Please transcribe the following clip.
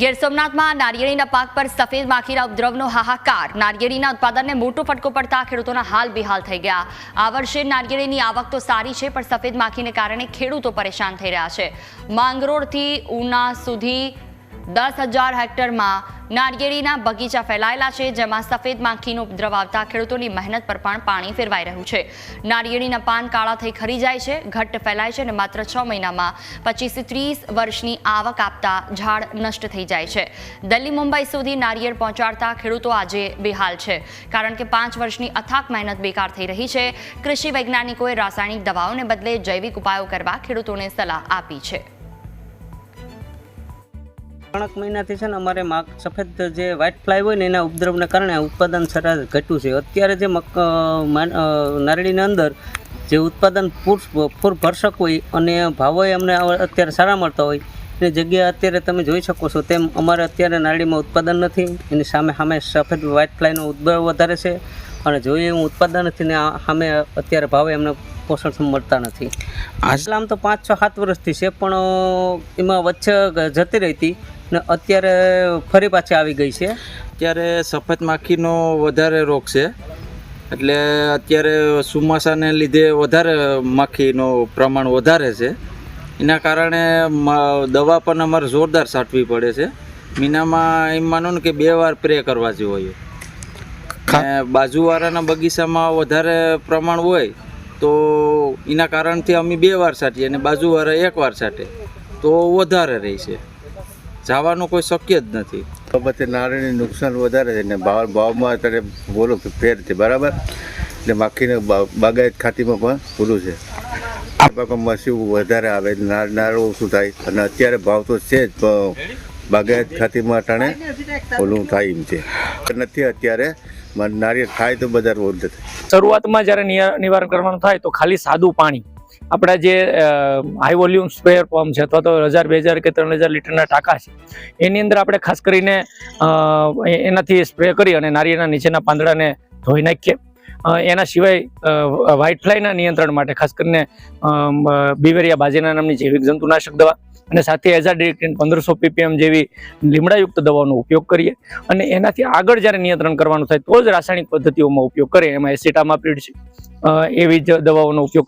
ગીર સોમનાથમાં નારિયેળીના પાક પર સફેદ માખીના ઉપદ્રવનો હાહાકાર. નારિયેળીના ઉત્પાદનને મોટો ફટકો પડતા ખેડૂતોના હાલ બેહાલ થઈ ગયા. આ વર્ષે નારિયેળીની આવક તો સારી છે, પણ સફેદ માખીને કારણે ખેડૂતો પરેશાન થઈ રહ્યા છે. માંગરોળથી ઉના સુધી દસ હજાર હેક્ટરમાં નારિયેળીના બગીચા ફેલાયેલા છે, જેમાં સફેદ માખીનો ઉપદ્રવ આવતા ખેડૂતોની મહેનત પર પણ પાણી ફેરવાઈ રહ્યું છે. નારિયેળીના પાન કાળા થઈ ખરી જાય છે, ઘટ્ટ ફેલાય છે અને માત્ર છ મહિનામાં પચીસથી ત્રીસ વર્ષની આવક આપતા ઝાડ નષ્ટ થઈ જાય છે. દિલ્હી મુંબઈ સુધી નારિયેળ પહોંચાડતા ખેડૂતો આજે બેહાલ છે, કારણ કે પાંચ વર્ષની અથાક મહેનત બેકાર થઈ રહી છે. કૃષિ વૈજ્ઞાનિકોએ રાસાયણિક દવાઓને બદલે જૈવિક ઉપાયો કરવા ખેડૂતોને સલાહ આપી છે. ત્રણેક મહિનાથી છે ને અમારે માગ સફેદ જે વ્હાઇટ ફ્લાય હોય ને એના ઉપદ્રવને કારણે ઉત્પાદન સરેરાશ ઘટ્યું છે. અત્યારે જે મક નારળીની અંદર જે ઉત્પાદન પૂર પૂર ભરસક હોય અને ભાવોએ અમને અત્યારે સારા મળતા હોય એની જગ્યાએ અત્યારે તમે જોઈ શકો છો તેમ અમારે અત્યારે નારળીમાં ઉત્પાદન નથી. એની સામે સામે સફેદ વ્હાઇટ ફ્લાયનો ઉદ્ભવ વધારે છે અને જોઈએ એવું ઉત્પાદન નથી ને સામે અત્યારે ભાવે એમને પોષણ મળતા નથી. આમ તો પાંચ છ સાત વર્ષથી છે પણ એમાં વચ્ચે જતી રહી હતી. ને અત્યારે ફરી પાછી આવી ગઈ છે? અત્યારે સફેદ માખીનો વધારે રોગ છે. એટલે અત્યારે ચોમાસાને લીધે વધારે માખીનો પ્રમાણ વધારે છે. એના કારણે દવા પણ અમારે જોરદાર છાંટવી પડે છે. મહિનામાં એમ માનો ને કે બે વાર પ્રે કરવા જોઈએ અને બાજુવાળાના બગીચામાં વધારે પ્રમાણ હોય તો એના કારણથી અમે બે વાર છાંટીએ અને બાજુવાળા એક વાર છાંટે તો વધારે રહે છે. જવાનું કોઈ શક્ય જ નથી. બાબતે નારળની નુકસાન વધારે છે ને ભાવ ભાવમાં અત્યારે બોલો કે ફેર છે બરાબર? એટલે માખીને બાગાયત ખાતીમાં પણ પૂરું છે. આ પાકોમાં શું વધારે આવે એટલે નાર ઓછું થાય. અને અત્યારે ભાવ તો છે જ બાગાયત ખાતીમાં અટાણે ઓલું થાય એમ છે. નથી અત્યારે નારિયેળ થાય તો બજાર વધુ થાય. શરૂઆતમાં જ્યારે નિવારણ કરવાનું થાય તો ખાલી સાદું પાણી. આપણા જે હાઈ વોલ્યુમ સ્પ્રેયર પંપ છે, અથવા તો હજાર, બે હજાર કે ત્રણ હજાર લીટરના ટાંકા છે, એની અંદર આપણે ખાસ કરીને એનાથી સ્પ્રે કરી અને નારિયેળના નીચેના પાંદડાને ધોઈ નાખીએ. એના સિવાય વ્હાઇટ ફ્લાયના નિયંત્રણ માટે ખાસ કરીને બીવેરિયા બાજેના નામની જૈવિક જંતુનાશક દવા અને સાથે એઝાડિરેક્ટિન પંદરસો પીપીએમ જેવી લીમડાયુક્ત દવાનો ઉપયોગ કરીએ. અને એનાથી આગળ જ્યારે નિયંત્રણ કરવાનું થાય તો જ રાસાયણિક પદ્ધતિઓમાં ઉપયોગ કરીએ. એમાં એસિટામાપ્રિડ છે. એવી જ દવાઓનો ઉપયોગ